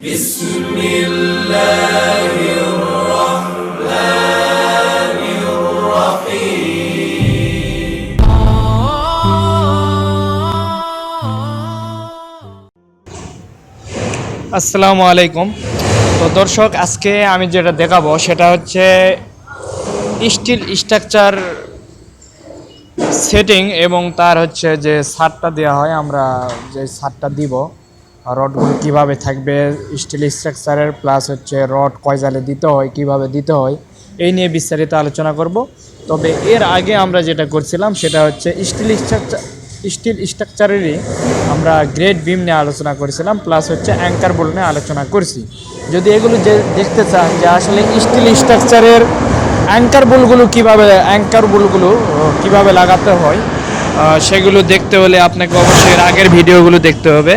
بسم الله الرحمن الرحيم আসসালামু আলাইকুম তো দর্শক আজকে আমি যেটা দেখাবো সেটা হচ্ছে স্টিল স্ট্রাকচার সেটিং এবং তার হচ্ছে যে সারটা দেওয়া হয় আমরা যে সারটা দিব রডগুলো কীভাবে থাকবে স্টিল স্ট্রাকচারের প্লাস হচ্ছে রড কয় জালে দিতে হয়, কীভাবে দিতে হয়, এই নিয়ে বিস্তারিত আলোচনা করব। তবে এর আগে আমরা যেটা করছিলাম সেটা হচ্ছে স্টিল স্ট্রাকচার স্টিল স্ট্রাকচারেরই আমরা গ্রেড বিম নিয়ে আলোচনা করেছিলাম প্লাস হচ্ছে অ্যাঙ্কার বোল্ট নিয়ে আলোচনা করছি। যদি এগুলো যে দেখতে চান যে আসলে স্টিল স্ট্রাকচারের অ্যাঙ্কার বোলগুলো কীভাবে অ্যাঙ্কার বোলগুলো কীভাবে লাগাতে হয় সেগুলো দেখতে হলে আপনাকে অবশ্যই আগের ভিডিওগুলো দেখতে হবে।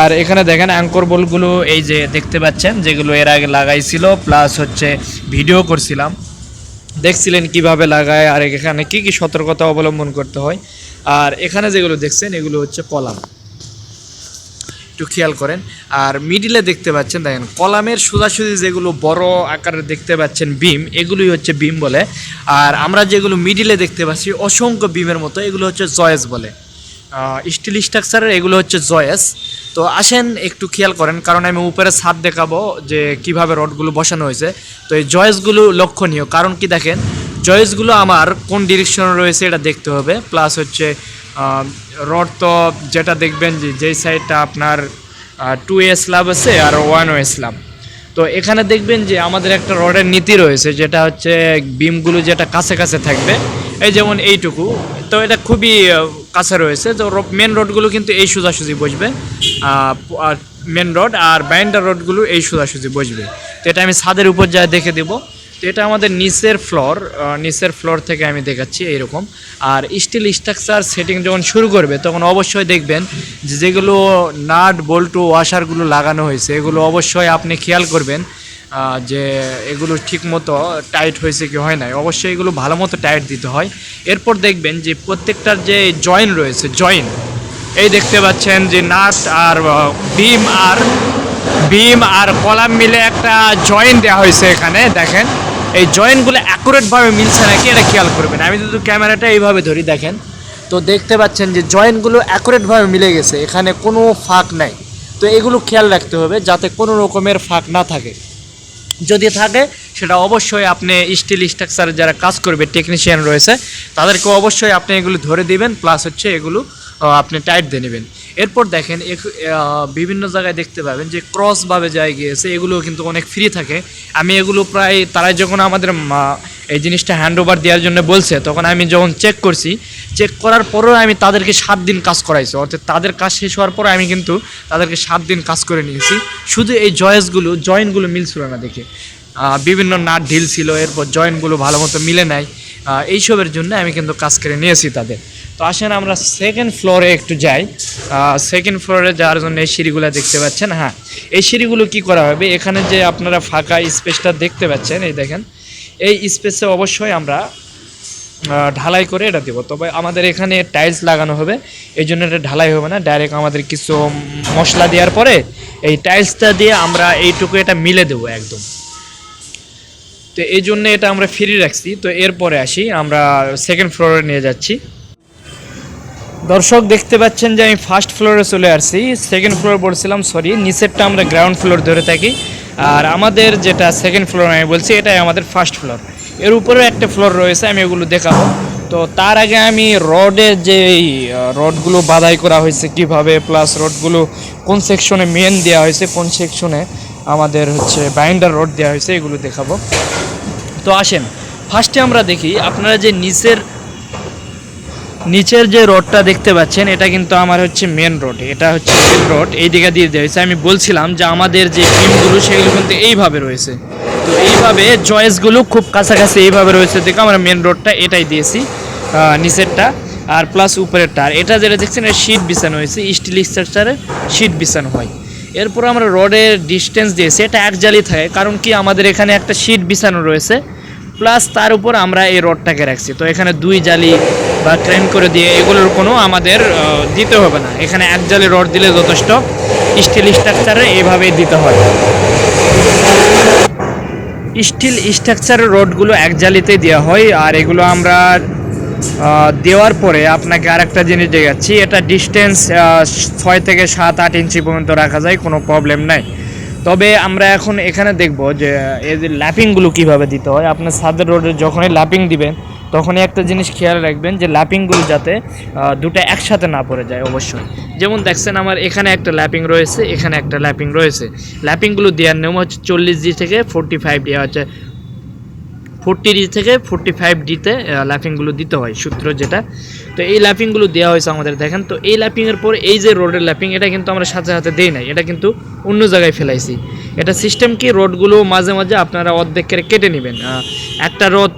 আর এখানে দেখেন অ্যাঙ্কর বলগুলো এই যে দেখতে পাচ্ছেন, যেগুলো এর আগে লাগাইছিল প্লাস হচ্ছে ভিডিও করছিলাম। দেখছিলেন কীভাবে লাগায়, আর এখানে কি কি সতর্কতা অবলম্বন করতে হয়। আর এখানে যেগুলো দেখছেন, এগুলো হচ্ছে কলাম। একটু খেয়াল করেন। আর মিডিলে দেখতে পাচ্ছেন, দেখেন, কলামের সোজাসুজি যেগুলো বড় আকারে দেখতে পাচ্ছেন বিম এগুলোই হচ্ছে বিম বলে। আর আমরা যেগুলো মিডিলে দেখতে পাচ্ছি, অসংখ্য বিমের মতো, এগুলো হচ্ছে জয়েস বলে। স্টিল স্ট্রাকচারের এগুলো হচ্ছে জয়েস তো আসেন, একটু খেয়াল করেন, কারণ আমি উপরে ছাদ দেখাবো যে কীভাবে রডগুলো বসানো হয়েছে। তো এই জয়েসগুলো লক্ষণীয়, কারণ কি দেখেন, জয়েসগুলো আমার কোন ডিরেকশনে রয়েছে এটা দেখতে হবে। প্লাস হচ্ছে রড তো যেটা দেখবেন যে যেই সাইডটা আপনার টু এ স্ল্যাব আছে আর ওয়ান ওয়ে স্ল্যাব তো এখানে দেখবেন যে আমাদের একটা রডের নীতি রয়েছে, যেটা হচ্ছে বিমগুলো যেটা কাছে কাছে থাকবে, এই যেমন এইটুকু। তো এটা খুবই কাছে রয়েছে। তো মেন রোডগুলো কিন্তু এই সোজাসুজি বসবে। আর মেন রোড আর বাইন্ডার রোডগুলো এই সোজাসুজি বসবে। তো এটা আমি ছাদের উপর যা দেখে দেবো। তো এটা আমাদের নিচের ফ্লোর নিচের ফ্লোর থেকে আমি দেখাচ্ছি এইরকম। আর স্টিল স্ট্রাকচার সেটিং যখন শুরু করবে, তখন অবশ্যই দেখবেন যে যেগুলো নাট বল্টু ওয়াশারগুলো লাগানো হয়েছে, এগুলো অবশ্যই আপনি খেয়াল করবেন যে এগুলো ঠিক মতো টাইট হয়েছে কি হয় নাই, অবশ্যই এগুলো ভালো মতো টাইট দিতে হয়। এরপর দেখবেন যে প্রত্যেকটার যে জয়েন রয়েছে, জয়েন, এই দেখতে পাচ্ছেন যে নাট আর বিম আর বিম আর কলাম মিলে একটা জয়েন দেওয়া হয়েছে এখানে, দেখেন। এই জয়েন্টগুলো অ্যাকুরেটভাবে মিলছে নাকি, এটা খেয়াল করবেন। আমি যদি ক্যামেরাটা এইভাবে ধরি, দেখেন। তো দেখতে পাচ্ছেন যে জয়েন্টগুলো অ্যাকুরেটভাবে মিলে গেছে, এখানে কোনো ফাঁক নাই। তো এগুলো খেয়াল রাখতে হবে যাতে কোনো রকমের ফাঁক না থাকে। যদি থাকে, সেটা অবশ্যই আপনি স্টিল স্ট্রাকচারে যারা কাজ করবে টেকনিশিয়ান রয়েছে তাদেরকে অবশ্যই আপনি এগুলো ধরে দিবেন প্লাস হচ্ছে এগুলো আপনি টাইট দিয়ে নেবেন। এরপর দেখেন বিভিন্ন জায়গায় দেখতে পাবেন যে ক্রসভাবে যায় গিয়েছে এগুলো কিন্তু অনেক ফ্রি থাকে। আমি এগুলো প্রায়, তারাই যখন আমাদের এই জিনিসটা হ্যান্ড ওভার দেওয়ার জন্য বলছে, তখন আমি যখন চেক করছি চেক করার পরেও আমি তাদেরকে সাত দিন কাজ করাইছি। অর্থাৎ তাদের কাজ শেষ হওয়ার পরে আমি কিন্তু তাদেরকে সাত দিন কাজ করে নিয়েছি। শুধু এই জয়েসগুলো জয়েন্টগুলো মিলছিল না দেখে। বিভিন্ন নাট ঢিল ছিল, এরপর জয়েন্টগুলো ভালো মতো মিলে নাই। এইসবের জন্য আমি কিন্তু কাজ করে নিয়েছি তাদের। তো আসেন আমরা সেকেন্ড ফ্লোরে একটু যাই। সেকেন্ড ফ্লোরে যাওয়ার জন্য এই সিঁড়িগুলো দেখতে পাচ্ছেন? হ্যাঁ। এই সিঁড়িগুলো কি করা হবে? এখানে যে আপনারা ফাঁকা স্পেসটা দেখতে পাচ্ছেন, এই দেখেন। এই স্পেসে অবশ্যই আমরা ঢালাই করে এটা দেবো। তবে আমাদের এখানে টাইলস লাগানো হবে, এই জন্য এটা ঢালাই হবে না। ডাইরেক্ট আমাদের কিছু মশলা দেওয়ার পরে এই টাইলসটা দিয়ে আমরা এইটুকু এটা মিলে দেবো একদম। তো এই জন্য এটা আমরা ফ্রি রাখছি। তো এরপরে আসি, আমরা সেকেন্ড ফ্লোরে নিয়ে যাচ্ছি। দর্শক, দেখতে পাচ্ছেন যে আমি ফার্স্ট ফ্লোরে চলে আসছি। সেকেন্ড ফ্লোর বলছিলাম সরি নিচেরটা আমরা গ্রাউন্ড ফ্লোর ধরে থাকি। আর আমাদের যেটা সেকেন্ড ফ্লোর আমি বলছি, এটাই আমাদের ফার্স্ট ফ্লোর এর উপরেও একটা ফ্লোর রয়েছে, আমি এগুলো দেখাবো। তো তার আগে আমি রডের যে রডগুলো বাধাই করা হয়েছে কীভাবে প্লাস রডগুলো কোন সেকশনে মেন দেওয়া হয়েছে, কোন সেকশনে আমাদের হচ্ছে বাইন্ডার রড দেওয়া হয়েছে, এগুলো দেখাবো। তো আসেন ফার্স্টে আমরা দেখি, আপনারা যে নিচের নিচের যে রডটা দেখতে পাচ্ছেন, এটা কিন্তু আমার হচ্ছে মেন রোড এটা হচ্ছে মেন রোড এই দিকে দিয়ে দেওয়া হয়েছে। আমি বলছিলাম যে আমাদের যে বিমগুলো সেগুলো কিন্তু এইভাবে রয়েছে। তো এইভাবে জয়েসগুলো খুব কাছাকাছি এইভাবে রয়েছে দেখো আমরা মেন রোডটা এটাই দিয়েছি নিচেরটা আর প্লাস উপরেরটা। আর এটা যেটা দেখছেন, এটা শিট বিছানো হয়েছে স্টিল স্ট্রাকচারে শিট বিছানো হয়। এরপর আমরা রডের ডিস্টেন্স দিয়েছি, এটা এক জালি থাকে, কারণ কি আমাদের এখানে একটা শিট বিছানো রয়েছে প্লাস তার উপর আমরা এই রডটাকে রাখছি। তো এখানে দুই জালি বা ক্রেন করে দিয়ে, এগুলোর কোনো আমাদের দিতে হবে না। এখানে এক জালি রড দিলে যথেষ্ট। স্টিল স্ট্রাকচারে এইভাবেই দিতে হয়। স্টিল স্ট্রাকচারের রডগুলো এক জালিতেই দেওয়া হয়, আর এগুলো আমরা দেওয়ার পরে আপনাকে আরেকটা জিনিস দেখাচ্ছি। এটা ডিস্টেন্স ছয় থেকে সাত, আট ইঞ্চি পর্যন্ত রাখা যায়, কোনো প্রবলেম নাই। তবে আমরা এখন এখানে দেখব যে এই যে ল্যাপিংগুলো কীভাবে দিতে হয়। আপনার সাদের রোডে যখনই ল্যাপিং দিবেন তখনই একটা জিনিস খেয়াল রাখবেন যে ল্যাপিংগুলো যাতে দুটো একসাথে না পড়ে যায় অবশ্যই। যেমন দেখছেন আমার এখানে একটা ল্যাপিং রয়েছে, এখানে একটা ল্যাপিং রয়েছে। ল্যাপিংগুলো দেওয়ার নিয়ম হচ্ছে চল্লিশ জি থেকে ফোরটি ফাইভ ডি হচ্ছে ফোরটি ডি থেকে ফোরটি ফাইভ ডিতে ল্যাপিংগুলো দিতে হয়, সূত্র যেটা। তো এই ল্যাপিংগুলো দেওয়া হয়েছে আমাদের, দেখেন তো, এই ল্যাপিংয়ের পর এই যে রোডের ল্যাপিং, এটা কিন্তু আমরা সাথে সাথে দেই নাই, এটা কিন্তু অন্য জায়গায় ফেলাইছি। এটা সিস্টেম কি? রোডগুলো মাঝে মাঝে আপনারা অর্ধেক করে কেটে নেবেন। একটা রোড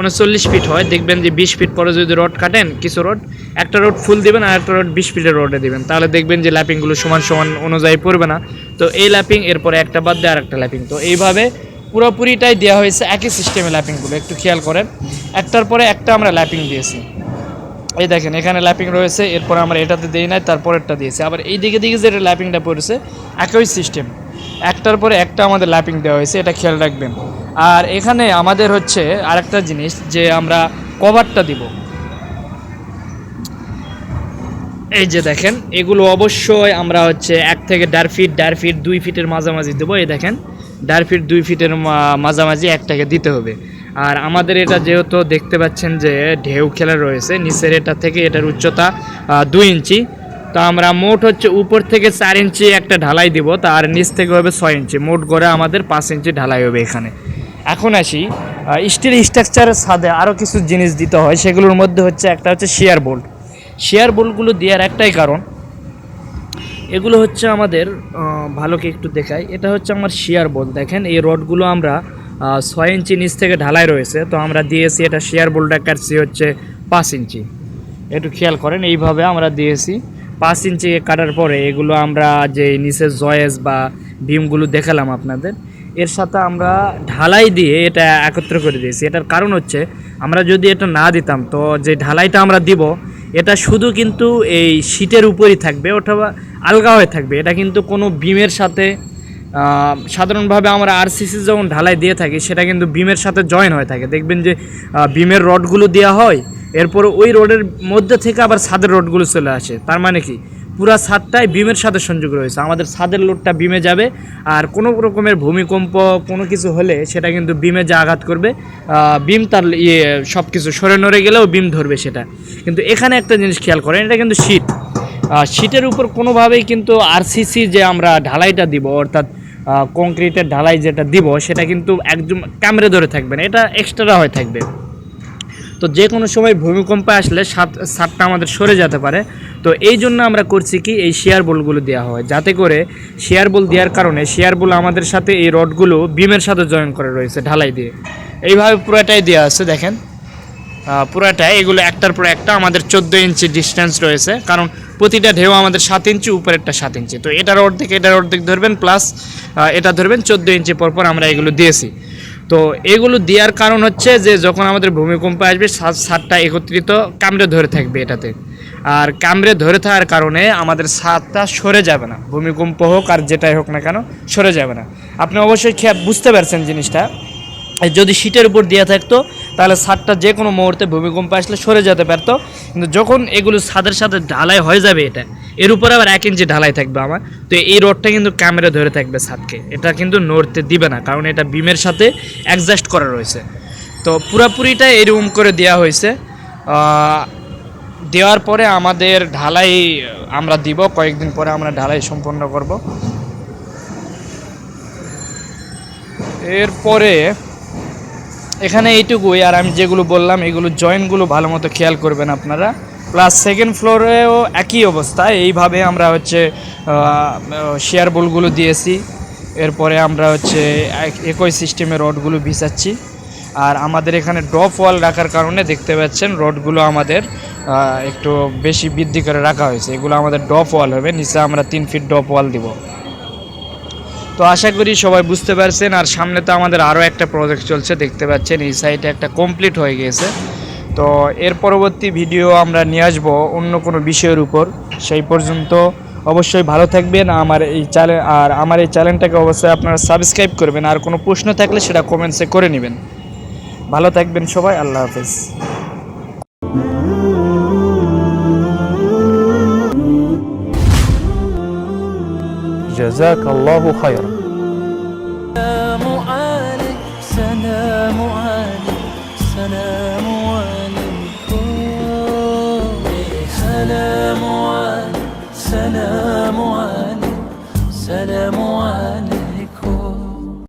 উনচল্লিশ ফিট হয়, দেখবেন যে বিশ ফিট পরে যদি রোড কাটেন, কিছু রোড, একটা রোড ফুল দিবেন আর একটা রোড বিশ ফিটের রোডে দিবেন। তাহলে দেখবেন যে ল্যাপিংগুলো সমান সমান অনুযায়ী পড়বে না। তো এই ল্যাপিং এরপরে একটা বাদ দেয় আর একটা ল্যাপিং তো এইভাবে পুরোপুরিটাই দেওয়া হয়েছে একই সিস্টেমে ল্যাপিংগুলো একটু খেয়াল করেন। একটার পরে একটা আমরা ল্যাপিং দিয়েছি। এই দেখেন, এখানে ল্যাপিং রয়েছে, এরপর আমরা এটাতে দিই নাই, তারপরেরটা দিয়েছি। আবার এই দিকে দিকে যে ল্যাপিংটা পড়েছে, একই সিস্টেম একটার পরে একটা আমাদের ল্যাপিং দেওয়া হয়েছে, এটা খেয়াল রাখবেন। আর এখানে আমাদের হচ্ছে আরেকটা জিনিস যে আমরা কভারটা দিব। এই যে দেখেন, এগুলো অবশ্যই আমরা হচ্ছে এক থেকে দেড় ফিট দেড় ফিট দুই ফিটের মাঝামাঝি দেবো, এই দেখেন, দেড় ফিট দুই ফিটের মাঝামাঝি একটাকে দিতে হবে। আর আমাদের এটা যেহেতু দেখতে পাচ্ছেন যে ঢেউ খেলা রয়েছে, নিচের এটা থেকে এটার উচ্চতা দুই ইঞ্চি। তো আমরা মোট হচ্ছে উপর থেকে চার ইঞ্চি একটা ঢালাই দিব তার নিচ থেকে হবে ছয় ইঞ্চি। মোট গড়ে আমাদের পাঁচ ইঞ্চি ঢালাই হবে এখানে। এখন আসি স্টিল স্ট্রাকচারের সাথে আরও কিছু জিনিস দিতে হয়, সেগুলোর মধ্যে হচ্ছে একটা হচ্ছে শেয়ার বোল্ট শেয়ার বোল্টগুলো দেওয়ার একটাই কারণ, এগুলো হচ্ছে আমাদের ভালোকে একটু দেখাই। এটা হচ্ছে আমার শেয়ার বোল্ট দেখেন, এই রডগুলো আমরা ছয় ইঞ্চি নিচ থেকে ঢালাই রয়েছে, তো আমরা দিয়েছি এটা শেয়ার বোল্টটা কাটছি হচ্ছে পাঁচ ইঞ্চি। একটু খেয়াল করেন, এইভাবে আমরা দিয়েছি। পাঁচ ইঞ্চি কাটার পরে এগুলো আমরা যে নিচের জয়েস বা বিমগুলো দেখালাম আপনাদের, এর সাথে আমরা ঢালাই দিয়ে এটা একত্র করে দিয়েছি। এটার কারণ হচ্ছে আমরা যদি এটা না দিতাম, তো যে ঢালাইটা আমরা দিব, এটা শুধু কিন্তু এই শীটের উপরই থাকবে অথবা আলগা হয়ে থাকবে। এটা কিন্তু কোনো বিমের সাথে সাধারণভাবে আমরা আরসিসি যখন ঢালাই দিয়ে থাকি, সেটা কিন্তু বিমের সাথে জয়েন হয়ে থাকে। দেখবেন যে বিমের রডগুলো দেওয়া হয়, এরপর ওই রোডের মধ্যে থেকে আবার ছাদের রডগুলো চলে আসে। তার মানে কি? পুরা ছাদটাই বিমের সাথে সংযোগ রয়েছে। আমাদের ছাদের লোডটা বিমে যাবে, আর কোনো রকমের ভূমিকম্প, কোনো কিছু হলে সেটা কিন্তু বিমে যা আঘাত করবে বিম তার ইয়ে সব কিছু সরে নড়ে গেলেও বিম ধরবে সেটা। কিন্তু এখানে একটা জিনিস খেয়াল করেন, এটা কিন্তু শীত। শীটের উপর কোনোভাবেই কিন্তু আরসিসি যে আমরা ঢালাইটা দিব, অর্থাৎ কংক্রিটের ঢালাই যেটা দিব, সেটা কিন্তু একদম কামড়ে ধরে থাকবে না। এটা এক্সট্রা হয়ে থাকবে। তো যে কোনো সময় ভূমিকম্প আসলে সাত সাতটা আমাদের সরে যেতে পারে। তো এই জন্য আমরা করছি কি, এই শেয়ার বলগুলো দেওয়া হয়। যাতে করে শেয়ার বল দেওয়ার কারণে শেয়ার বল আমাদের সাথে এই রডগুলো বিমের সাথে জয়েন করে রয়েছে ঢালাই দিয়ে। এইভাবে পুরোটাই দেওয়া আছে, দেখেন। পুরাটাই। এগুলো একটার পর একটা আমাদের চোদ্দ ইঞ্চি ডিস্টেন্স রয়েছে। কারণ প্রতিটা ঢেউ আমাদের সাত ইঞ্চি, উপরেরটা সাত ইঞ্চি। তো এটার অর্ধেক এটার অর্ধেক ধরবেন প্লাস এটা ধরবেন চোদ্দ ইঞ্চি পর পর আমরা এগুলো দিয়েছি। তো এগুলো দেওয়ার কারণ হচ্ছে যে, যখন আমাদের ভূমিকম্প আসবে, সাত, সাতটা একত্রিত কামড়ে ধরে থাকবে এটাতে। আর কামড়ে ধরে থাকার কারণে আমাদের ছাদটা সরে যাবে না। ভূমিকম্প হোক আর যেটাই হোক না কেন, সরে যাবে না। আপনি অবশ্যই খেয়াল, বুঝতে পারছেন জিনিসটা। যদি শীটের উপর দেওয়া থাকতো, তাহলে ছাদটা যে কোনো মুহূর্তে ভূমিকম্প আসলে সরে যেতে পারতো। কিন্তু যখন এগুলো ছাদের সাথে ঢালাই হয়ে যাবে এটা, এর উপরে আবার এক ইঞ্চি ঢালাই থাকবে আমার। তো এই রডটা কিন্তু ক্যামেরা ধরে থাকবে ছাদকে। এটা কিন্তু নড়তে দিবে না, কারণ এটা বিমের সাথে অ্যাডজাস্ট করা রয়েছে। তো পুরাপুরিটা এরকম করে দেওয়া হয়েছে। দেওয়ার পরে আমাদের ঢালাই আমরা দিব, কয়েকদিন পরে আমরা ঢালাই সম্পন্ন করব। এরপরে এখানে এইটুকুই, আর আমি যেগুলো বললাম, এগুলো জয়েন্টগুলো ভালো মতো খেয়াল করবেন আপনারা। প্লাস সেকেন্ড ফ্লোরেও একই অবস্থা, এইভাবে আমরা হচ্ছে শেয়ার বোলগুলো দিয়েছি। এরপরে আমরা হচ্ছে এক- একই সিস্টেমে রডগুলো ভিসাচ্ছি আর আমাদের এখানে ড্রপ ওয়াল রাখার কারণে দেখতে পাচ্ছেন, রডগুলো আমাদের একটু বেশি বৃদ্ধি করে রাখা হয়েছে। এগুলো আমাদের ড্রপ ওয়াল হবে, নিচে আমরা তিন ফিট ড্রপ ওয়াল দিব। তো আশা করি সবাই বুঝতে পারছেন, আর সামনে তো আমাদের আরও একটা প্রজেক্ট চলছে, দেখতে পাচ্ছেন এই সাইডে একটা কমপ্লিট হয়ে গিয়েছে তো এর পরবর্তী ভিডিও আমরা নিয়ে আসব অন্য কোনো বিষয়ের উপর। সেই পর্যন্ত অবশ্যই ভালো থাকবেন, আমার এই চ্যানেল আর আমার এই চ্যানেলটাকে অবশ্যই আপনারা সাবস্ক্রাইব করবেন, আর কোনো প্রশ্ন থাকলে সেটা কমেন্টসে করে নেবেন। ভালো থাকবেন সবাই, আল্লাহ হাফেজ। جزاك الله خيرا.